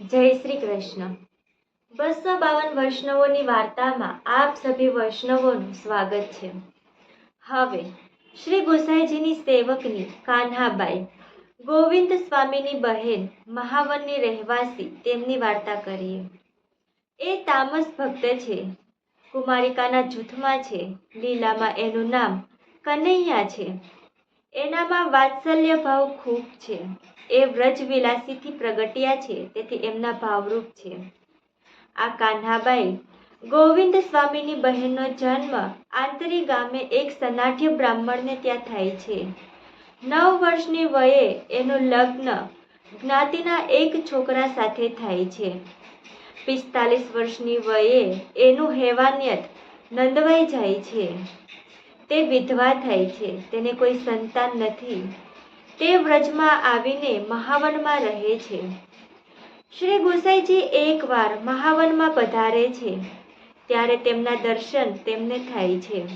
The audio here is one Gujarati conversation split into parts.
જય શ્રી કૃષ્ણ. બસો બાવન વૈષ્ણવોની વાર્તામાં આપ સભી વૈષ્ણવોનું સ્વાગત છે. હવે, શ્રી ગોસાઈજીની સેવકની કાન્હાબાઈ, ગોવિંદ સ્વામીની બહેન, મહાવનની રહેવાસી, તેમની વાર્તા કરીએ. એ તામસ ભક્ત છે, કુમારિકાના જૂથમાં છે, લીલામાં એનું નામ કનૈયા છે. એનામાં વાત્સલ્ય ભાવ ખૂબ છે. એ વ્રજવિલાસીથી પ્રગટ્યા છે, તેથી એમના ભાવરૂપ છે. આ કાન્હાબાઈ ગોવિંદ સ્વામીની બહેનનો જન્મ આંતરી ગામે એક સનાઢ્ય બ્રાહ્મણને ત્યાં થાય છે. નવ વર્ષની વયે એનું લગ્ન જ્ઞાતિના એક છોકરા સાથે થાય છે. પિસ્તાલીસ વર્ષની વયે એનું હેવાન્યત નંદવાઈ જાય છે. તે વિધવા થાય છે, તેને કોઈ સંતાન નથી. તે વ્રજમાં આવીને મહાવનમાં રહે છે. શ્રી ગોસાઈજી એકવાર મહાવનમાં પધારે છે. ત્યારે તેમના દર્શન તેમને થાય છે.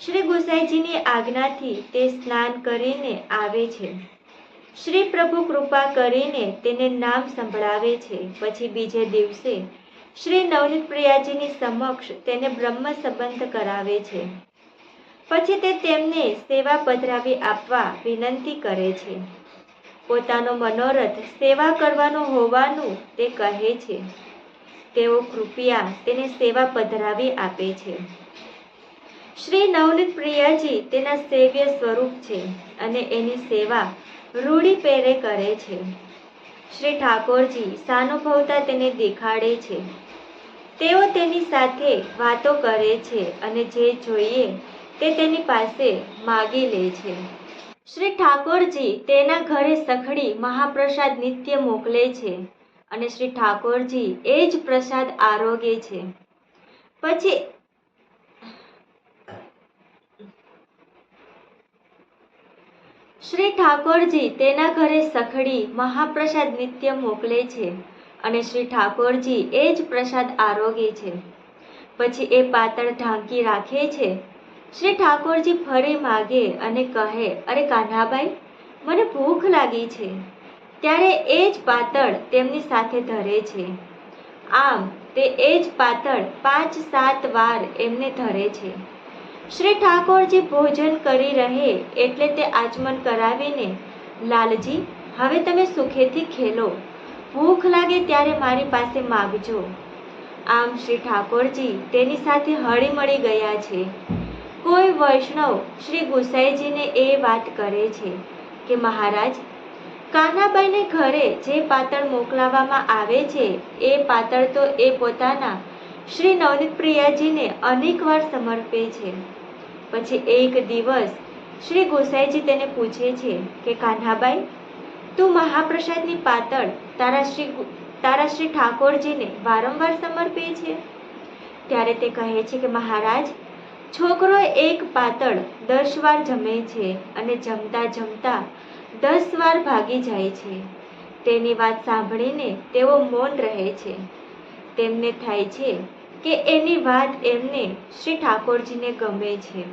શ્રી ગોસાઈજીની આજ્ઞાથી તે સ્નાન કરીને આવે છે. શ્રી પ્રભુ કૃપા કરીને તેને નામ સંભળાવે છે. પછી બીજે દિવસે શ્રી નવનીત પ્રિયાજીની સમક્ષ તેને બ્રહ્મ સંબંધ કરાવે છે. પછી તે તેમને સેવા પધરાવી આપવા વિનંતી કરે છે. પોતાનો મનોરથ સેવા કરવાનો હોવાનું તે કહે છે. તેઓ કૃપયા તેને સેવા પધરાવી આપે છે. શ્રી નવનીત પ્રિયાજી તેના સેવ્ય સ્વરૂપ છે અને એની સેવા રૂડી પેરે કરે છે. શ્રી ઠાકોરજી સાનુભવતા તેને દેખાડે છે. તેઓ તેની સાથે વાતો કરે છે અને જે જોઈએ તે તેની પાસે માગી લે છે. શ્રી ઠાકોરજી તેના ઘરે સખડી મહાપ્રસાદ નિત્ય મોકલે છે અને શ્રી ઠાકોરજી એ જ પ્રસાદ આરોગે છે. પછી શ્રી ઠાકોરજી તેના ઘરે સખડી મહાપ્રસાદ નિત્ય મોકલે છે અને શ્રી ઠાકોરજી એ જ પ્રસાદ આરોગે છે. પછી એ પાતળ ઢાંકી રાખે છે શ્રી ઠાકોરજી ફરી માગે અને કહે, અરે કાન્હાબાઈ, મને ભૂખ લાગી છે. ત્યારે એ જ પાતળ તેમની સાથે ધરે છે. આમ, તે એ જ પાતળ પાંચ સાત વાર એમને ધરે છે. શ્રી ઠાકોરજી ભોજન કરી રહે એટલે તે આચમન કરાવીને, લાલજી, હવે તમે સુખેથી ખેલો. ભૂખ લાગે ત્યારે મારી પાસે માગજો. આમ શ્રી ઠાકોરજી તેની સાથે હળી મળી ગયા છે. કોઈ વૈષ્ણવ શ્રી ગુસાઈજીને એ વાત કરે છે કે મહારાજ, કાનાબાઈને ઘરે જે પાતળ મોકલાવવામાં આવે છે, એ પાતળ તો એ પોતાના શ્રી નવનીત પ્રિયાજીને અનેકવાર સમર્પે છે. પછી એક દિવસ શ્રી ગોસાઈજી તેને પૂછે છે કે, કાન્હાબાઈ, તું મહાપ્રસાદની પાતળ તારા શ્રી તારા શ્રી ઠાકોરજીને વારંવાર સમર્પે છે? ત્યારે તે કહે છે કે, મહારાજ છોકરો એક પાતળ દસ વાર જમે છે અને જમતા જમતા દસ વાર ભાગી જાય છે. તેની વાત સાંભળીને તેઓ મૌન રહે છે. તેમને થાય છે કે એની વાત એમને શ્રી ઠાકોરજીને ગમે છે.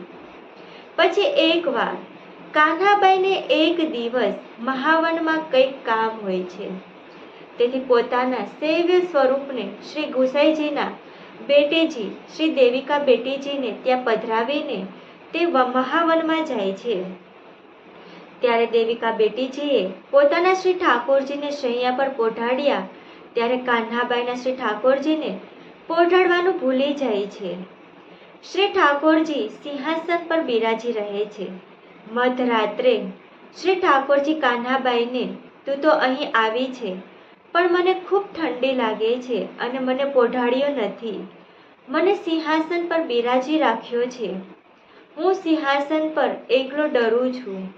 પછી એકવાર કાન્હાબાઈને એક દિવસ મહાવનમાં કંઈક કામ હોય છે. તેથી પોતાના સેવ્ય સ્વરૂપને શ્રી ગુસાઈજીના બેટેજી, શ્રી દેવિકા બેટીજીને ત્યાં પધરાવીને તે મહાવનમાં જાય છે. ત્યારે દેવિકા બેટીજીએ પોતાના શ્રી ઠાકોરજીને શૈયા પર પોઢાડ્યા, ત્યારે કાન્હાબાઈના શ્રી ઠાકોરજીને પોઢાડવાનું ભૂલી જાય છે. શ્રી ઠાકોરજી સિંહાસન પર બિરાજી રહે છે. મધરાત્રે શ્રી ઠાકોરજી કાન્હાબાઈને, તું તો અહીં આવી છે. પણ મને ખૂબ ઠંડી લાગે છે અને મને પોઢાડ્યો નથી. મને સિંહાસન પર બિરાજી રાખ્યો છે. હું સિંહાસન પર એકલો ડરું છું.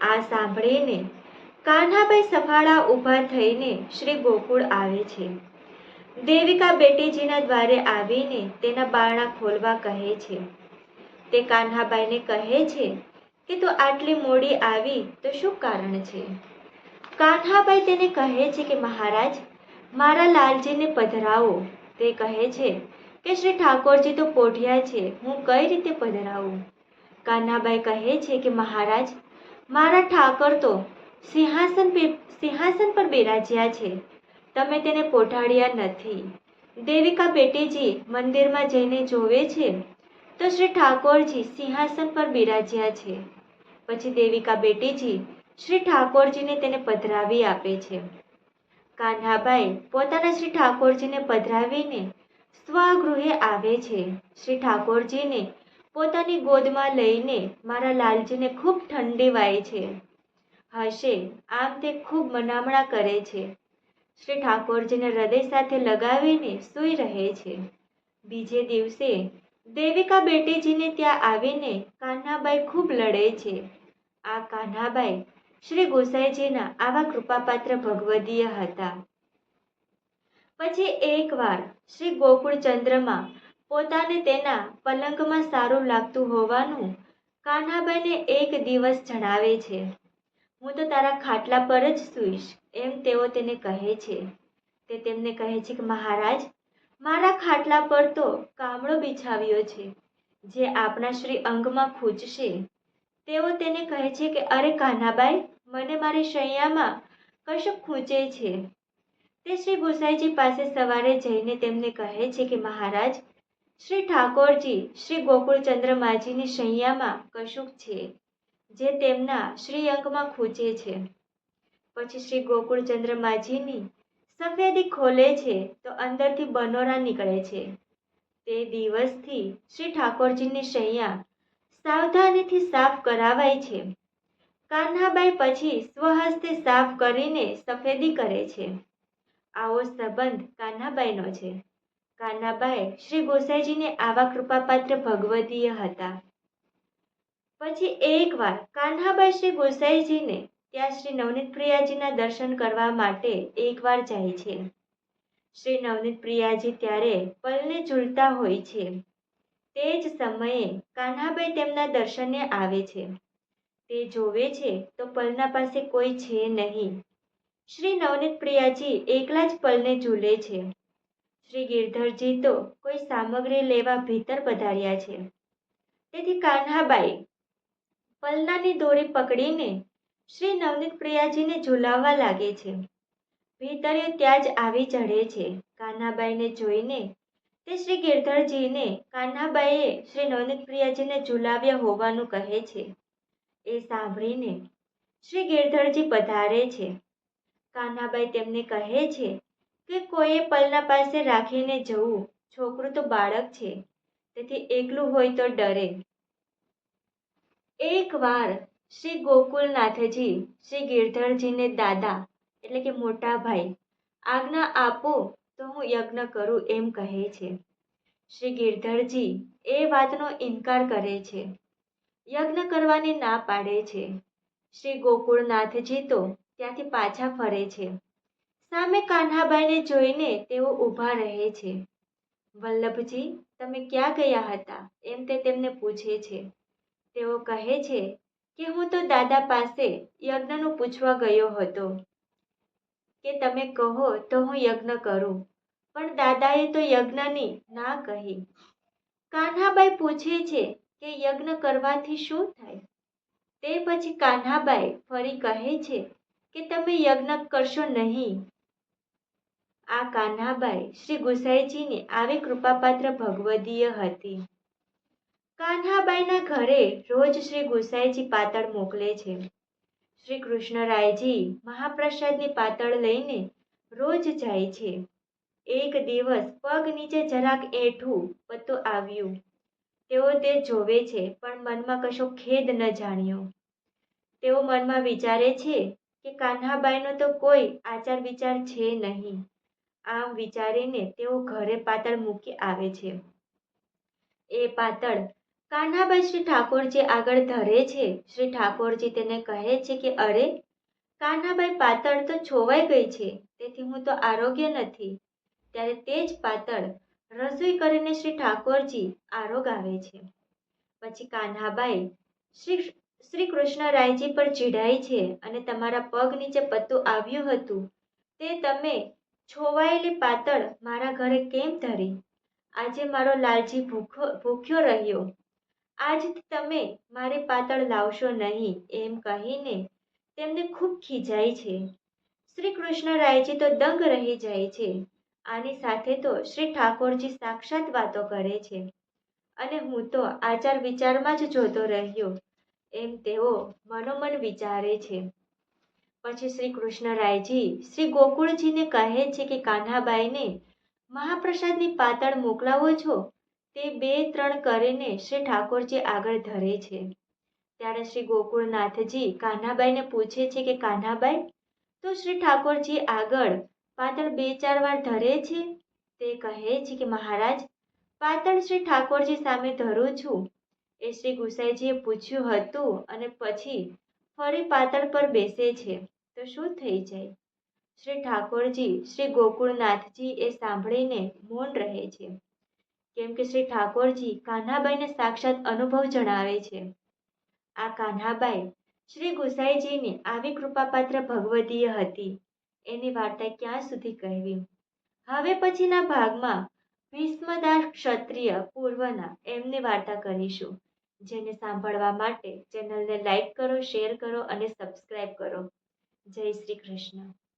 આ સાંભળીને કાન્હાબાઈ સફાળા ઊભા થઈને શ્રી ગોકુળ આવે છે. દેવિકા બેટીજીના દ્વારે આવીને તેના બારણા ખોલવા કહે છે. તે કાન્હાબાઈને કહે છે કે તું આટલી મોડી આવી તો શું કારણ છે? કાન્હાબાઈ તેને કહે છે કે, મહારાજ, મારા લાલજીને પધરાવો. તે કહે છે કે, શ્રી ઠાકોરજી તો પોઢિયા છે, હું કઈ રીતે પધરાવું? કાન્હાબાઈ કહે છે કે, મહારાજ, મારા ઠાકર તો સિંહાસન સિંહાસન પર બિરાજ્યા છે. તમે તેને પોઢાડ્યા નથી. દેવિકા બેટીજી મંદિરમાં જઈને જોવે છે, તો શ્રી ઠાકોરજી સિંહાસન પર બિરાજ્યા છે. પછી દેવિકા બેટીજી શ્રી ઠાકોરજીને તેને પધરાવી આપે છે. કાન્હાબાઈ પોતાના શ્રી ઠાકોરજીને પધરાવીને સ્વગૃહે આવે છે. શ્રી ઠાકોરજીને પોતાની ગોદમાં લઈને મારા લાલજીને ખૂબ ઠંડી વાય છે. હશે, આમ તે ખૂબ મનામણા કરે છે. શ્રી ઠાકોરજીને હૃદય સાથે લગાવીને સૂઈ રહે છે. બીજે દિવસે દેવિકા બેટીજીને ત્યાં આવીને કાન્હાબાઈ ખૂબ લડે છે. આ કાન્હાબાઈ શ્રી ગોસાઈજીના આવા કૃપાપાત્ર ભગવદીય હતા. પછી એકવાર શ્રી ગોકુળચંદ્રમાં પોતાને તેના પલંગમાં સારું લાગતું હોવાનું કાન્હાબાઈને એક દિવસ જણાવે છે. હું તો તારા ખાટલા પર જ સૂઈશ, એમ તેઓ તેને કહે છે. તે તેમને કહે છે કે, મહારાજ, મારા ખાટલા પર તો કામળો બિછાવ્યો છે, જે આપણા શ્રી અંગમાં ખૂંચશે. તેઓ તેને કહે છે કે, અરે કાનાબાઈ, મને મારી શૈયામાં કશું ખૂંચે છે. તે શ્રી ગોસાઈજી પાસે સવારે જઈને તેમને કહે છે કે, મહારાજ, શ્રી ઠાકોરજી, શ્રી ગોકુળચંદ્ર માજીની શૈયામાં કશુંક છે, જે તેમના શ્રી અંગમાં ખૂંચે છે. પછી શ્રી ગોકુળચંદ્ર માજીની સફેદી ખોલે છે તો અંદરથી બનોરા નીકળે છે. તે દિવસથી શ્રી ઠાકોરજીની શૈયા સાવધાનીથી સાફ કરાવાય છે. કાન્હાબાઈ પછી સ્વહસ્તે સાફ કરીને સફેદી કરે છે. આવો સંબંધ કાન્હાબાઈનો છે. કાન્હાબાઈ શ્રી ગોસાઈજીને આવા કૃપાપાત્ર ભગવદીય હતા. પછી એકવાર કાન્હાબાઈ શ્રી ગોસાઈજીને ત્યાં શ્રી નવનીત પ્રિયાજીના દર્શન કરવા માટે એકવાર જાય છે. શ્રી નવનીત પ્રિયાજી ત્યારે પલને ઝૂલતા હોય છે. તે જ સમયે કાન્હાબાઈ તેમના દર્શને આવે છે. તે જોવે છે તો પલના પાસે કોઈ છે નહીં. શ્રી નવનીત પ્રિયાજી એકલા જ પલને ઝૂલે છે. શ્રી ગિરધરજી તો કોઈ સામગ્રી લેવા ભીતર પધાર્યા છે. તેથી કાન્હાબાઈ, પલનાની દોરી પકડીને શ્રી નવનીત પ્રિયાજીને ઝુલાવવા લાગે છે. ભીતરીઓ ત્યાં જ આવી ચઢે છે. કાન્હાબાઈને જોઈને તે શ્રી ગિરધરજીને કાનાબાઈએ શ્રી નવનીતપ્રિયાજીને ઝુલાવ્યા હોવાનું કહે છે. એ સાંભળીને શ્રી ગિરધરજી પધારે છે. કાનાબાઈ તેમને કહે છે કે કોઈએ પલના પાસે રાખીને જવું, છોકરું તો બાળક છે, તેથી એકલું હોય તો ડરે. એકવાર શ્રી ગોકુલનાથજી શ્રી ગિરધરજીને દાદા એટલે કે મોટા ભાઈ, આજ્ઞા આપો તો હું યજ્ઞ કરું એમ કહે છે. શ્રી ગિરધરજી એ વાતનો ઇનકાર કરે છે. યજ્ઞ કરવાની ના પાડે છે. શ્રી ગોકુળનાથજી તો ત્યાંથી પાછા ફરે છે. સામે કાન્હાબાઈને જોઈને તેઓ ઊભા રહે છે. વલ્લભજી, તમે ક્યાં ગયા હતા? એમ તે તેમને પૂછે છે. તેઓ કહે છે કે હું તો દાદા પાસે યજ્ઞનું પૂછવા ગયો હતો. કે તમે કહો તો હું યજ્ઞ કરું. પણ દાદાએ તો યજ્ઞની ના કહી. કાન્હાબાઈ પૂછે છે કે યજ્ઞ કરવાથી શું થાય? તે પછી કાન્હાબાઈ ફરી કહે છે કે તમે યજ્ઞ કરશો નહીં. આ કાન્હાબાઈ શ્રી ગુસાઈજીની આવી કૃપાપાત્ર ભગવદીય હતી. કાન્હાબાઈના ઘરે રોજ શ્રી ગુસાઈજી પાતળ મોકલે છે. શ્રી કૃષ્ણરાયજી મહાપ્રસાદની પાતળ લઈને રોજ જાય છે. એક દિવસ પગ નીચે જરાક એઠું પત્તું આવ્યું. તેઓ તે જોવે છે, પણ મનમાં કશો ખેદ ન જાણ્યો. તેઓ મનમાં વિચારે છે કે કાન્હાબાઈનો તો કોઈ આચાર વિચાર છે નહીં. આમ વિચારીને તેઓ ઘરે પાતળ મૂકી આવે છે. એ પાતળ કાન્હાબાઈ શ્રી ઠાકોરજી આગળ ધરે છે. શ્રી ઠાકોરજી તેને કહે છે કે, અરે કાન્હાબાઈ પાતળ તો છોવાઈ ગઈ છે, તેથી હું તો આરોગ્ય નથી. ત્યારે તે જ પાતળ રસોઈ કરીને શ્રી ઠાકોરજી આરોગ આવે છે. પછી કાન્હાબાઈ શ્રી શ્રી કૃષ્ણરાયજી પર ચીડાય છે અને તમારા પગ નીચે પત્તું આવ્યું હતું. તે તમે છોવાયેલી પાતળ મારા ઘરે કેમ ધરી? આજે મારો લાલજી ભૂખો ભૂખ્યો રહ્યો. આજથી તમે મારે પાતળ લાવશો નહીં, એમ કહીને તેમને ખૂબ ખીજાય છે. શ્રી કૃષ્ણરાયજી તો દંગ રહી જાય છે. આની સાથે તો શ્રી ઠાકોરજી સાક્ષાત વાતો કરે છે. અને હું તો આચાર વિચારમાં જ જોતો રહ્યો, એમ તેઓ મનોમન વિચારે છે. પછી શ્રી કૃષ્ણરાયજી શ્રી ગોકુળજીને કહે છે કે, કાન્હાબાઈને, મહાપ્રસાદની પાતળ મોકલાવો છો? તે બે ત્રણ કરીને શ્રી ઠાકોરજી આગળ ધરે છે. ત્યારે શ્રી ગોકુળનાથજી કાન્હાબાઈને પૂછે છે કે કાન્હાબાઈ તો શ્રી ઠાકોરજી આગળ પાતળ બે ચાર વાર ધરે છે? તે કહે છે કે, મહારાજ, પાતળ શ્રી ઠાકોરજી સામે ધરું છું. એ શ્રી ગુસાઈજીએ પૂછ્યું હતું અને પછી ફરી પાતળ પર બેસે છે. તો શું થઈ જાય? શ્રી ઠાકોરજી શ્રી ગોકુળનાથજી એ સાંભળીને મૌન રહે છે. કેમ કે શ્રી ઠાકોરજી કાન્હાબાઈને સાક્ષાત અનુભવ જણાવે છે. આ કાન્હાબાઈ શ્રી ગુસાઈજીની આવી કૃપાપાત્ર ભગવતીય હતી. એની વાર્તા ક્યાં સુધી કહેવી? હવે પછીના ભાગમાં ભીષ્મદાસ ક્ષત્રિય પૂર્વના એમની વાર્તા કરીશું. જેને સાંભળવા માટે ચેનલને લાઈક કરો, શેર કરો અને સબસ્ક્રાઈબ કરો. જય શ્રી કૃષ્ણ.